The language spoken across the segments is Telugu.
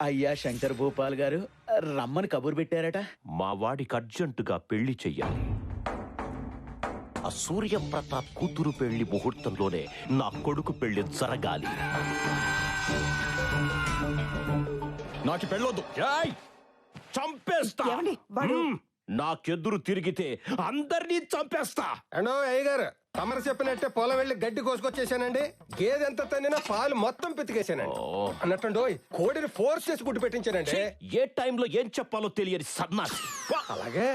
అయ్యా శంకర్ భూపాల్ గారు రమ్మని కబురు పెట్టారట మా వాడికి అర్జెంటుగా పెళ్ళి చెయ్యాలి ఆ సూర్య ప్రతాప్ కూతురు పెళ్ళి ముహూర్తంలోనే నా కొడుకు పెళ్ళి జరగాలి నాకు పెళ్ళొద్దు ఏయ్! చంపేస్తా ఏమండి? వాడు- మ్మ్. నాకెదురు తిరిగితే అందరినీ చంపేస్తా అండో అయ్య గారు తమరు చెప్పినట్టే పొలం వెళ్ళి గడ్డి కోసుకొచ్చేసానండి. గేదె ఎంత తన్నినా పాలు మొత్తం పితికేసానండి. ఓ. అన్నట్టు కోడిని ఫోర్స్ చేసి గుడ్డు పెట్టించానండి! ఏ టైంలో ఏం చెప్పాలో తెలియని సన్నాసి! అలాగే.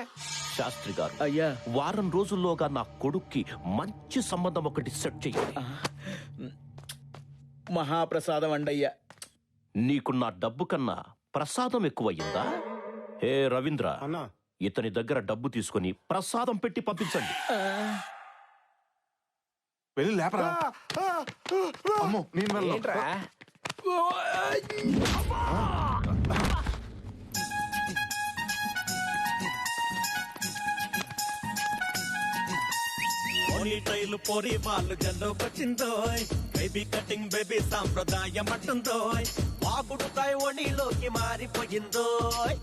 శాస్త్రి గారు అయ్యా. వారం రోజుల్లోగా నా కొడుక్కి మంచి సంబంధం ఒకటి సెట్ చెయ్యాలి మహాప్రసాదం అండయ్యా. నీకు నా డబ్బు కన్నా ప్రసాదం ఎక్కువయ్యిందా? హే రవీంద్ర అన్నా. ఇతని దగ్గర డబ్బు తీసుకొని ప్రసాదం పెట్టి పంపించండి. వెళ్ళి లేపరా. అమ్మో నేను వెళ్ళను. ఏంట్రా? పోరి వాళ్ళు గల్లోకొచ్చిందోయ్ బేబీ కటింగ్ బేబీ సాంప్రదాయం అట్టుందోయ్ వాగుడుకాయ ఒడిలోకి మారిపోయిందోయ్.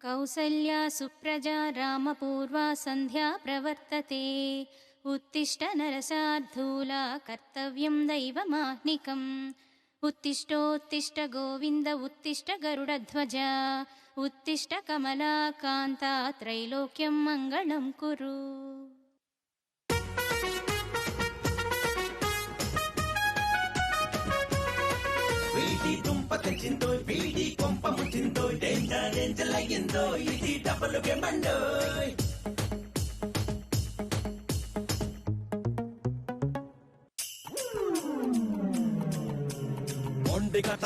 కౌసల్యా సుప్రజా రామపూర్వ సంధ్యా ప్రవర్తతే. उत्तिष्ठ नरसार्धूला कर्तव्यं दैवमाह्निकम् उत्तिष्ठोत्तिष्ठ गोविन्द उत्तिष्ठ गरुडध्वज उत्तिष्ठ कमलाकान्ता त्रैलोक्यं मङ्गलं कुरु వీడి దుంప తెచ్చిందోయ్ వీడి కొంప ముచ్చిందోయ్ డేంజర్ డేంజర్ అయ్యిందోయ్ ఇది డబుల్ గెమండోయ్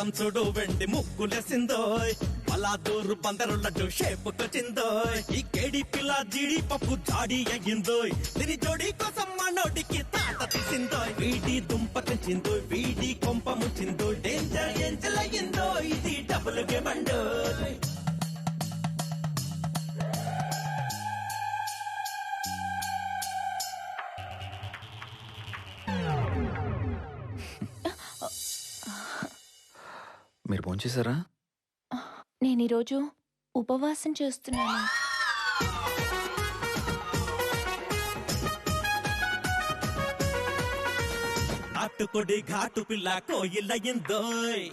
మొండి చూడు వెండి ముక్కులేసిందోయ్ పలాదూరు బందరు లడ్డు షేపుకొచ్చిందోయ్. ఈ కేడి పిల్ల జీడి పప్పు జాడి అయ్యిందోయ్. దీని జోడి కోసం మనోడికి తాత తీసిందోయ్. వీడి దుంప తెచ్చిందోయ్ వీడి కొంప ముచ్చిందోయ్. డేంజర్ ఏంజల్ అయ్యిందో ఇది డబుల్ గెమండోయ్ మీరు భోంచేశారా? నేను ఈరోజు ఉపవాసం చేస్తున్నాను. నాటుకొడి ఘాటు పిల్ల కోయిలయ్యిందోయ్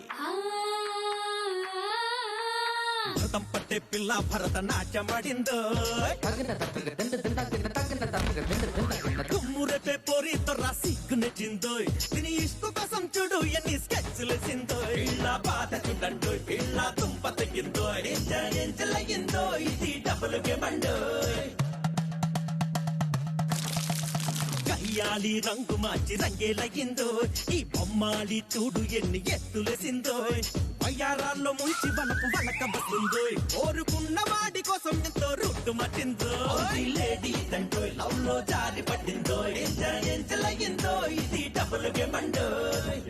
భరతం పట్టే పిల్ల భరత నాట్యమాడిందోయ్ కుమ్మురెపే పోరి తొర్రా సిగ్గు నెచ్చిందోయ్ దీని కోసం చూడు ఎన్ని గాలి రంగు మార్చి రంగేలయ్యిందో ఈ బొమ్మాలి చూడు ఎన్ని ఎత్తులసిందో వయ్యారాల్లో ముంచి వలపు వలక వస్తుందో కోరుకున్న వాడి కోసం ఎంతో రుట్టు మట్టిందో లేడీ తంటో లవ్లో జారి పట్టిందో ఎంజల్ ఎంజల్ అయ్యిందో ఇది డబుల్ గెమండో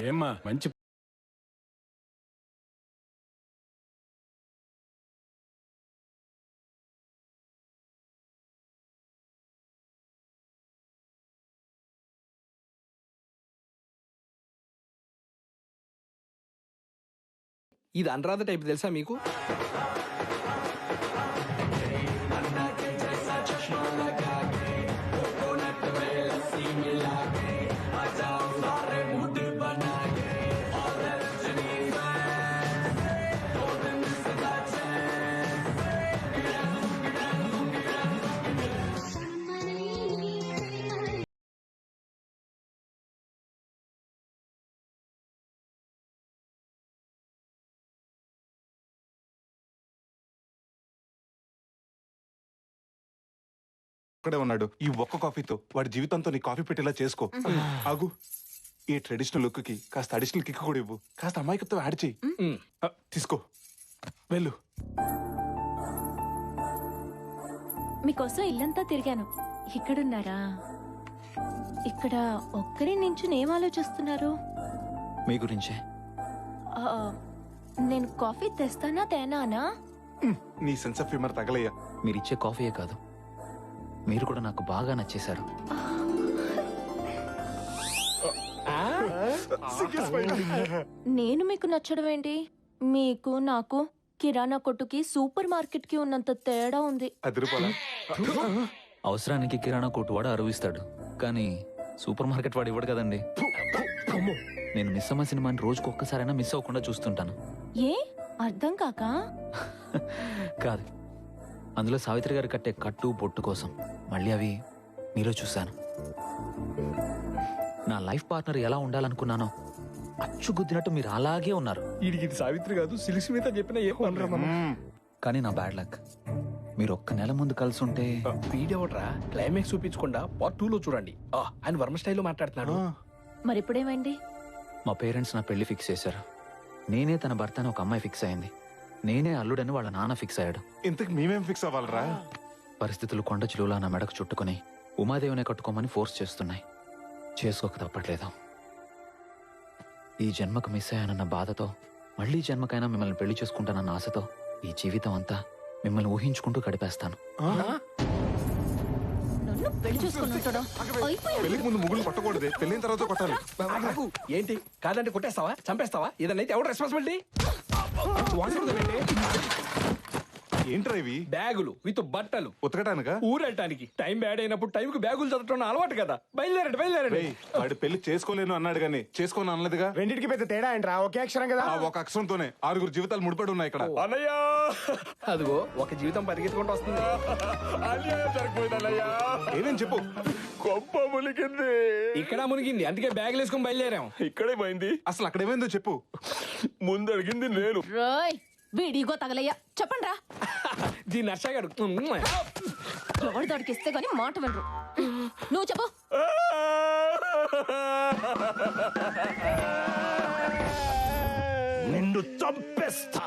ఏమ్మా మంచి ఇది అనురాధ టైప్ తెలుసా మీకు? ఒక్కడే ఉన్నాడు. ఈ ఒక్క కాఫీతో వాడి జీవితంతో నీ కాఫీ పెట్టేలా చేసుకో. ఆగు. ఈ ట్రెడిషనల్ లుక్కి కాస్త అడిషనల్ కిక్ కూడా ఇవ్వు. కాస్త అమాయకత్వం యాడ్ చేయి. ఆ, తీసుకో. వెళ్ళు. మీకోసం ఇల్లంతా తిరిగాను. ఇక్కడున్నారా? ఇక్కడ ఒక్కరి నుంచి ఏం ఆలోచిస్తున్నారు? మీ గురించే. ఆ, నేను కాఫీ తెస్తానా తేనానా? ఉమ్, నీ సెన్స్ ఆఫ్ హ్యూమర్ తగలయ్యా. మీరిచ్చే కాఫీయే కాదు. మీరు కూడా నాకు బాగా నచ్చేశారు. నేను మీకు నచ్చడం ఏంటి? మీకు నాకు కిరాణా కొట్టుకి సూపర్ మార్కెట్కి ఉన్నంత తేడా ఉంది. అవసరానికి కిరాణా కొట్టు వాడు అరువిస్తాడు. కానీ సూపర్ మార్కెట్ వాడు ఇవ్వడు కదండి. నేను మిస్ అమ్మ సినిమాని రోజుకు ఒక్కసారైనా మిస్ అవ్వకుండా చూస్తుంటాను. ఏ? అర్థం కాక? కాదు. అందులో సావిత్రి గారు కట్టే కట్టు బొట్టు కోసం. మళ్ళీ అవి మీలో చూశాను. నా లైఫ్ పార్ట్నర్ ఎలా ఉండాలనుకున్నానో అచ్చు గుద్దినట్టు మీరు అలాగే ఉన్నారు. వీడికి ఇది సావిత్రి కాదు సిలిసి మీద చెప్పిన ఏం పనరా కానీ నా బ్యాడ్ లక్. మీరు ఒక్క నెల ముందు కలిసి ఉంటే వీడెవడ్రా క్లైమాక్స్ చూపించకుండా పార్ట్ టూ లో చూడండి. ఆ, ఆయన వర్మ స్టైల్లో మాట్లాడుతున్నాడు. మరి ఇప్పుడేమైంది మా పేరెంట్స్ నా పెళ్ళి ఫిక్స్ చేశారు. నేనే తన భర్త అని ఒక అమ్మాయి ఫిక్స్ అయింది. నేనే అల్లుడని వాళ్ళ నాన్న ఫిక్స్ అయ్యాడు. ఇంతకు మేమేం ఫిక్స్ అవ్వాలరా? పరిస్థితులు కొండ చిలువలా నా మెడకు చుట్టుకొని ఉమాదేవినే కట్టుకోమని ఫోర్స్ చేస్తున్నాయి. చేసుకోక తప్పట్లేదు. ఈ జన్మకు మిస్ అయ్యానన్న బాధతో మళ్ళీ జన్మకైనా మిమ్మల్ని పెళ్ళి చేసుకుంటానన్న ఆశతో ఈ జీవితం అంతా మిమ్మల్ని ఊహించుకుంటూ గడిపేస్తాను. నన్ను పెళ్ళి చేసుకుని ఉంటాడా అయిపోయాడు. పెళ్ళికి ముందు ముగ్గులు కొట్టకూడదు. పెళ్ళిన తర్వాత కొట్టాలి. ఆగు. ఏంటి? కాదంటే కొట్టేస్తావా? చంపేస్తావా? ఏదైనా ఎవరు రెస్పాన్సిబిలిటీ ఏంట్రా ఇవి? బ్యాగులు విత్ బట్టలు. ఉతకటానుగా ఊరెళ్ళటానికి. టైం బ్యాడ్ అయినప్పుడు టైంకి బ్యాగులు చదవటం అలవాటు కదా. బయలుదేరండి బయలుదేరండి. రేయ్, వాడు పెళ్ళి చేసుకోలేను అన్నాడు గాని చేసుకోని అనలేదుగా? రెండింటికి పెద్ద తేడా ఏంట్రా? ఒకే అక్షరం కదా? ఆ ఒక అక్షరంతోనే. ఆరుగురు జీవితాలు ముడిపడి ఉన్నాయి ఇక్కడ. అన్నయ్యా! అదిగో ఒక జీవితం పరిగెత్తుకుంటూ వస్తుంది. ఏమేం చెప్పు? గొప్ప ములికింది ఇక్కడ మునిగింది. అందుకే బ్యాగులు వేసుకొని బయలుదేరాం. ఇక్కడే పోయింది. అసలు అక్కడ ఏమైందో చెప్పు. ముందు అడిగింది నేను. రోయ్ వీడిగో తగలయ్యా. చెప్పండి రా దీన్ని నర్సగాడు ఎవరి దాడికి ఇస్తే గానీ మాట వినరు. నువ్వు చెప్పు. నిన్ను చంపేస్తా.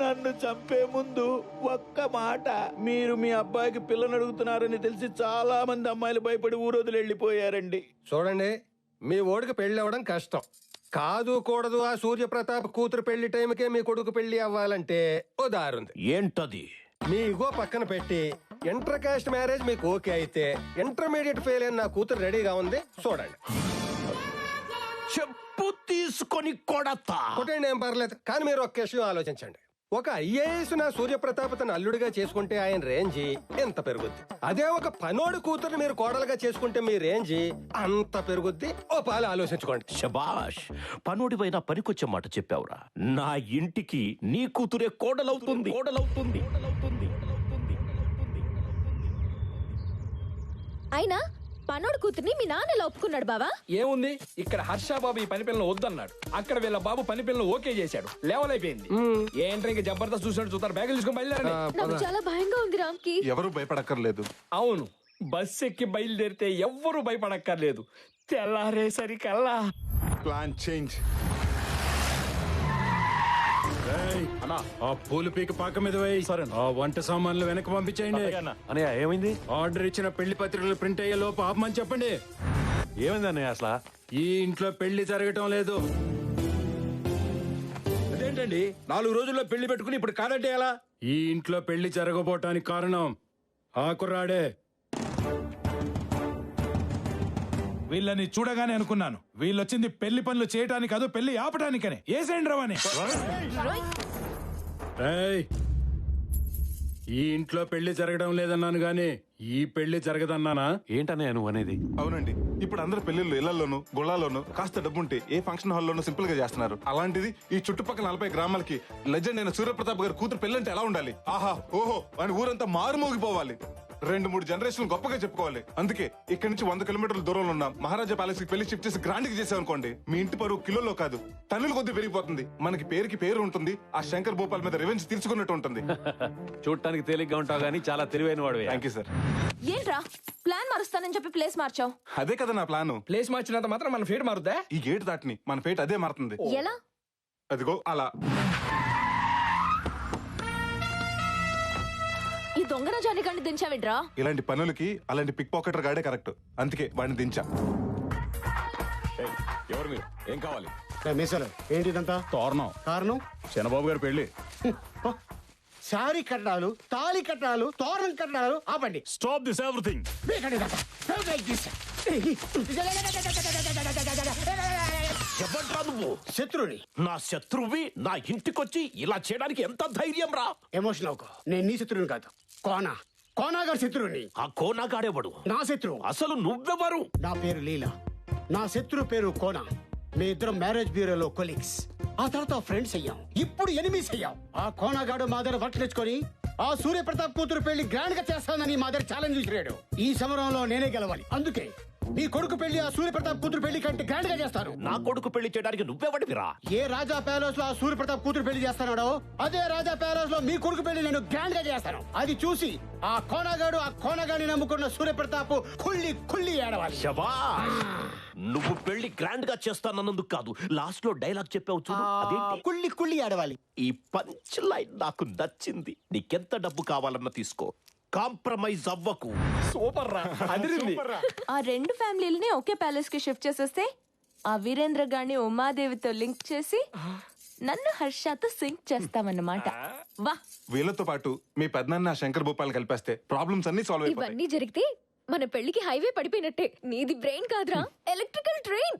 నన్ను చంపే ముందు ఒక్క మాట. మీరు మీ అబ్బాయికి పిల్లని అడుగుతున్నారని తెలిసి చాలా మంది అమ్మాయిలు భయపడి ఊరోదులు వెళ్ళిపోయారండి. చూడండి మీ ఓడికి పెళ్ళి అవ్వడం కష్టం. కాదు కూడదు. ఆ సూర్యప్రతాప్ కూతురు పెళ్ళి టైంకే మీ కొడుకు పెళ్ళి అవ్వాలంటే ఓ దారుంది. ఏంటది? మీ ఇగో పక్కన పెట్టి ఇంటర్ కాస్ట్ మ్యారేజ్ మీకు ఓకే అయితే ఇంటర్మీడియట్ ఫెయిల్ అయిన నా కూతురు రెడీగా ఉంది చూడండి. చెప్పు తీసుకొని కొడతా. కొట్టండి ఏం పర్లేదు. కానీ మీరు ఒక్క విషయం ఆలోచించండి. ఒక ఐఏఎస్ నా సూర్యప్రతాప్ తన అల్లుడిగా చేసుకుంటే ఆయన రేంజి ఎంత పెరుగుద్ది? అదే ఒక పనోడు కూతురు మీరు కోడలుగా చేసుకుంటే మీ రేంజి అంత పెరుగుద్ది? ఓ పాలు ఆలోచించుకోండి. శబాష్ పనుడిపైన పనికొచ్చే మాట చెప్పావురా. నా ఇంటికి నీ కూతురే కోడలవుతుంది. కోడలవుతుంది. అయినా పనోడు కూతుర్ని మీ నాన్న ఎలా ఒప్పుకున్నాడు బావా? ఏముంది? ఇక్కడ హర్ష బాబు ఈ పని పిల్లలు వద్దన్నాడు. అక్కడ వీళ్ళ బాబు పని పిల్లలు ఓకే చేశాడు. లెవెల్ అయిపోయింది ఏంటంటే ఇంకా జబర్దస్త్ చూసినట్టు చూస్తారు. బ్యాగులు తీసుకొని బయలుదేరండి. నాకు చాలా భయంగా ఉంది రామ్కి. ఎవరు భయపడక్కర్లేదు. అవును. బస్ ఎక్కి బయలుదేరితే ఎవ్వరూ భయపడక్కర్లేదు. తెల్లారేసరికల్లా. Plan change. అన్నా. ఆ పూలు పీక పాక మీద వేయి. ఆ వంట సామాన్లు వెనక్కి పంపించేయండి. అనయ్య ఏమైంది? ఆర్డర్ ఇచ్చిన పెళ్ళి పత్రికలు ప్రింట్ అయ్యే లోపు ఆపమని చెప్పండి. ఏమైంది అన్నయ్య అసలు? ఈ ఇంట్లో పెళ్ళి జరగటం లేదు. అదేంటండి? నాలుగు రోజుల్లో పెళ్ళి పెట్టుకుని ఇప్పుడు కాదంటే ఎలా? ఈ ఇంట్లో పెళ్ళి జరగబోటానికి కారణం ఆ కుర్రాడే వీళ్ళని చూడగానే అనుకున్నాను. వీళ్ళొచ్చింది పెళ్ళి పనులు చేయటానికి కాదు పెళ్ళి ఆపటానికనే. ఏసేండి ఏయ్! ఈ ఇంట్లో పెళ్ళి జరగడం లేదన్నాను గాని ఈ పెళ్ళి జరగదన్నానా? ఏంటన్నయ్య నువ్వు అనేది? అవునండి. ఇప్పుడు అందరు పెళ్ళిళ్ళు ఇళ్ళలోను గుళ్ళాల్లోను కాస్త డబ్బుంటే ఏ ఫంక్షన్ హాల్లోనూ సింపుల్గా చేస్తున్నారు. అలాంటిది ఈ చుట్టుపక్కల నలభై గ్రామాలకి లెజెండ్ అయిన సూర్యప్రతాప్ గారి కూతురు పెళ్ళంటే ఎలా ఉండాలి? ఆహా ఓహో అని ఊరంతా మారుమోగిపోవాలి. రెండు మూడు జనరేషన్లు గొప్పగా చెప్పుకోవాలి. అందుకే ఇక్కడ నుంచి వంద కిలోమీటర్ల దూరంలో ఉన్న మహారాజా ప్యాలెస్కి పెళ్ళి షిఫ్ట్ చేసి గ్రాండ్కి చేసామనుకోండి మీ ఇంటి పరువు కిలోలో కాదు. టన్నుల కొద్ది పెరిగిపోతుంది. మనకి పేరుకి పేరు ఉంటుంది. ఆ శంకర్ భూపాల్ మీద రివెంజ్ తీర్చుకున్నట్టు ఉంటుంది. చూడటానికి తేలిగ్గా ఉంటావు కానీ చాలా తెలివైన వాడు థ్యాంక్ యూ సార్ ఏంట్రా? ప్లాన్ మారుస్తానని చెప్పి ప్లేస్ మార్చావు. అదే కదా నా ప్లాను. ప్లేస్ మార్చినంత మాత్రం మన ఫేట్ మారుద్దా? ఈ గేట్ దాటిని. మన పేట అదే మారుతుంది. ఎలా? అదిగో అలా. ఈ దొంగన జానికాన్ని దించావిడ్రా ఇలాంటి పనులకి అలాంటి పిక్ పాకెటర్ గాడే కరెక్ట్ అందుకే వాడిని దించా. ఎవరు మీరు? ఏం కావాలి? మీసాలు. ఏంటిదంతా తోరణం. కారణం? చంద్రబాబు గారి పెళ్ళి శారీ కట్టాలు తాళి కట్టాలు తోరణం కట్టాలు ఆపండి. స్టాప్ దిస్ ఎవ్రీథింగ్ ఎవడ్రా నువ్వు? శత్రుని నా శత్రువి నా ఇంటికొచ్చి ఇలా చేయడానికి ఎంత ధైర్యం రా ఎమోషన్ అవుకో నేను నీ శత్రువుని కాదు. కోనా. కోనా గారి శత్రువుని. ఆ కోనాగాడేవాడు? నా శత్రువు. అసలు నువ్వెవరు? నా పేరు లీలా. నా శత్రువు పేరు కోనా. మీ ఇద్దరం మ్యారేజ్ బ్యూరోలో కొలీగ్స్. ఆ తర్వాత ఫ్రెండ్స్ అయ్యాం. ఇప్పుడు ఎనిమిస్ అయ్యాం. ఆ కోనాగాడు మా దగ్గర వర్క్ తెచ్చుకొని ఆ సూర్యప్రతాప్ కూతురు పెళ్ళి గ్రాండ్గా చేస్తానని మా దగ్గర ఛాలెంజ్ విసిరాడు ఈ సమరంలో నేనే గెలవాలి. అందుకే మీ కొడుకు పెళ్ళి ఆ సూర్యప్రతాప్ కూతురు పెళ్ళి కంటే గ్రాండ్గా చేస్తాను నా కొడుకు పెళ్ళి చేయడానికి నువ్వెవడివిరా? ఏ రాజా ప్యాలెస్లో ఆ సూర్యప్రతాప్ కూతురు పెళ్ళి చేస్తున్నాడో అదే రాజా ప్యాలెస్లో మీ కొడుకు పెళ్ళి నేను గ్రాండ్గా చేస్తాను. అది చూసి ఆ కోనగాడు ఆ కోనగాడిని నమ్ముకున్న సూర్యప్రతాప్ కుళ్ళి కుళ్ళి ఏడవాలి. నువ్వు పెళ్ళి గ్రాండ్గా చేస్తానన్నందుకు కాదు లాస్ట్లో డైలాగ్ చెప్పావు చూడు అదేంటి? కుళ్ళి కుళ్ళి ఏడవాలి. ఈ పంచ్ లైన్ నాకు నచ్చింది. నీకెంత డబ్బు కావాలన్నా తీసుకో. కాంప్రమైజ్ అవ్వకు. సూపర్ రా. అదిరింది. ఆ రెండు ఫ్యామిలీలని ఒకే ప్యాలెస్కి షిఫ్ట్ చేసేస్తే ఆ వీరేంద్ర గారిని ఉమాదేవితో లింక్ చేసి నన్ను హర్షతో సింక్ చేస్తామన్నమాట. వా. వీళ్ళతో పాటు మీ పెద్దనాన్న శంకర్ భూపాల్ కలిపేస్తే ప్రాబ్లమ్స్ అన్ని సాల్వ్ అయిపోతాయి. ఇవన్నీ జరిగితే మన పెళ్ళికి హైవే పడిపోయినట్టే. నీది బ్రెయిన్ కాదురా. ఎలక్ట్రికల్ ట్రైన్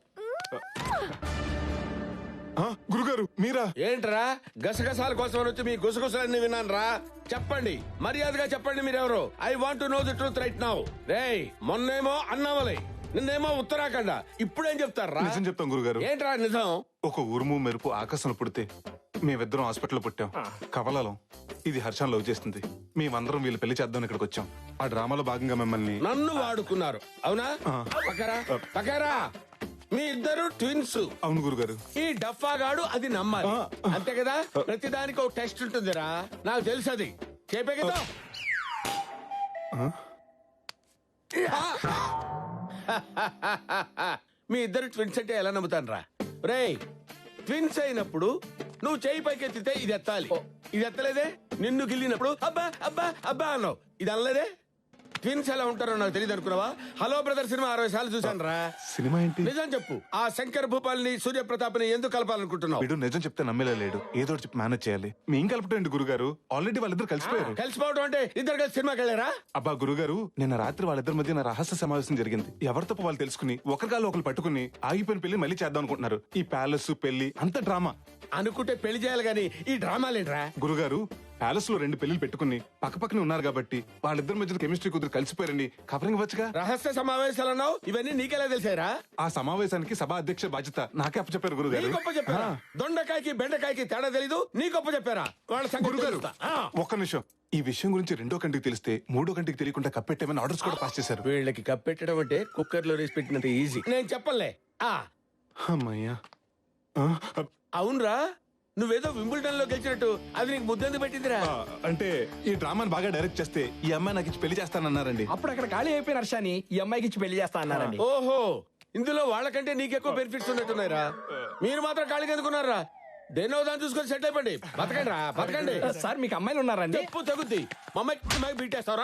గురుగారు మీరా? ఏంట్రా? గసగసాల కోసం వచ్చి మీ గుసగుసలన్నీ విన్నాను రా చెప్పండి. మర్యాదగా చెప్పండి మీరెవరు? I want know the truth right now రేయ్ మొన్నేమో అన్నామలై నిన్నేమో ఉత్తరాఖండ. ఇప్పుడేం చెప్తారా నిజం చెప్తాం గురుగారు. ఏంట్రా నిజం? ఒక ఉరుము మెరుపు ఆకాశంలో పుడితే మేమిద్దరం హాస్పిటల్లో పుట్టాం. కవలాలం. ఇది హర్షం లవ్ చేస్తుంది. మేమందరం వీళ్ళు పెళ్ళి చేద్దాం ఇక్కడికి వచ్చాం. ఆ డ్రామాలో భాగంగా మిమ్మల్ని నన్ను వాడుకున్నారు. అవునా? పక్కరా పక్కరా. మీ ఇద్దరు ట్విన్స్. అవును గురుగారు. ఈ డఫాగాడు అది నమ్మాలి. అంతే కదా? ప్రతిదానికి ఒక టెస్ట్ ఉంటుందిరా. నాకు తెలుసు అది. చెప్పే కదా? మీ ఇద్దరు ట్విన్స్ అంటే ఎలా నమ్ముతాను రా రే ట్విన్స్ అయినప్పుడు నువ్వు చేయి పైకి ఎత్తితే ఇది ఎత్తాలి. ఇది ఎత్తలేదే? నిన్ను గిల్లినప్పుడు అబ్బా అబ్బా అబ్బా అన్నావు. ఇది అనలేదే? ట్విన్స్ ఎలా ఉంటారో నాకు తెలియదు అనుకున్నావా? హలో బ్రదర్ సినిమా అరవై సార్లు చూసాను రా. సినిమా ఏంటి? నిజం చెప్పు. ఆ శంకర్ భూపాల్ని సూర్యప్రతాప్ని ఎందుకు కలపాలనుకుంటున్నావు? వీడు నిజం చెప్తే నమ్మేలా లేడు. ఏదో ఒకటి చెప్పి మేనేజ్ చేయాలి. మేం కలపటండి గురుగారు? ఆల్రెడీ వాళ్ళిద్దరు కలిసిపోయారు. కలిసిపోవడం అంటే ఇద్దరు కలిసి సినిమాకి వెళ్ళారా? అబ్బా గురుగారు నిన్న రాత్రి వాళ్ళిద్దరి మధ్య నా రహస్య సమావేశం జరిగింది. ఎవరి తప్ప వాళ్ళు తెలుసుకుని ఒకరికాలు ఒకరు పట్టుకుని ఆగిపోయిన పెళ్ళి మళ్ళీ చేద్దాం అనుకుంటున్నారు. ఈ ప్యాలెస్ పెళ్ళి అంత డ్రామా. అనుకుంటే పెళ్ళి చేయాలి గాని ఈ డ్రామాలేంట్రా గురుగారు ప్యాలెస్లో రెండు పెళ్ళిలు పెట్టుకుని పక్క పక్కనే ఉన్నారు కాబట్టి వాళ్ళిద్దరి మధ్య కెమిస్ట్రీ కుదిరి కలిసిపోయారని కవరింగ్ వచ్చుగా రహస్య సమావేశాలు అన్నావు ఇవన్నీ నీకెలా తెలిసారా ఆ సమావేశానికి సభా అధ్యక్ష బాధ్యత నాకే అప్పచెప్పారు గురుగారు నీ గొప్ప చెప్పారా? దొండకాయకి బెండకాయకి తేడా తెలీదు. నీ గొప్ప చెప్పారా? వాళ్ళ సంగతి గురుగారు తెలుస్తా. ఆ. ఒక్క నిమిషం. ఈ విషయం గురించి రెండో కంటికి తెలిస్తే మూడో కంటికి తెలియకుండా కప్పెట్టేమని ఆర్డర్స్ కూడా పాస్ చేశారు. వీళ్ళకి కప్పెట్టడం అంటే కుక్కర్లో రేసి పెట్టినంత ఈజీ నేను చెప్పలే ఆ. అమ్మయ్యా. ఆ, అవునరా. నువ్వేదో వింబుల్టన్లో గెలిచినట్టు. అది నీకు ముద్దెందుకు పెట్టిందిరా? ఆ, అంటే ఈ డ్రామాని బాగా డైరెక్ట్ చేస్తే ఈ అమ్మాయి నాకు ఇచ్చి పెళ్ళి చేస్తానన్నారండి. అప్పుడు అక్కడ ఖాళీ అయిపోయిన హర్షాని ఈ అమ్మాయికి ఇచ్చి పెళ్ళి చేస్తా అన్నారండి ఓహో ఇందులో వాళ్ళకంటే నీకెక్కువ బెనిఫిట్స్ ఉన్నట్టున్నాయిరా. మీరు మాత్రం ఖాళీగా ఎందుకున్నారా దేనో దాన్ని చూసుకొని సెట్ అయిపోండి. బతకండి రా బతకండి. సార్ మీకు అమ్మాయిలు ఉన్నారండి. చెప్పు తగ్గుద్ది అమ్మాయికి బీటేస్తావరా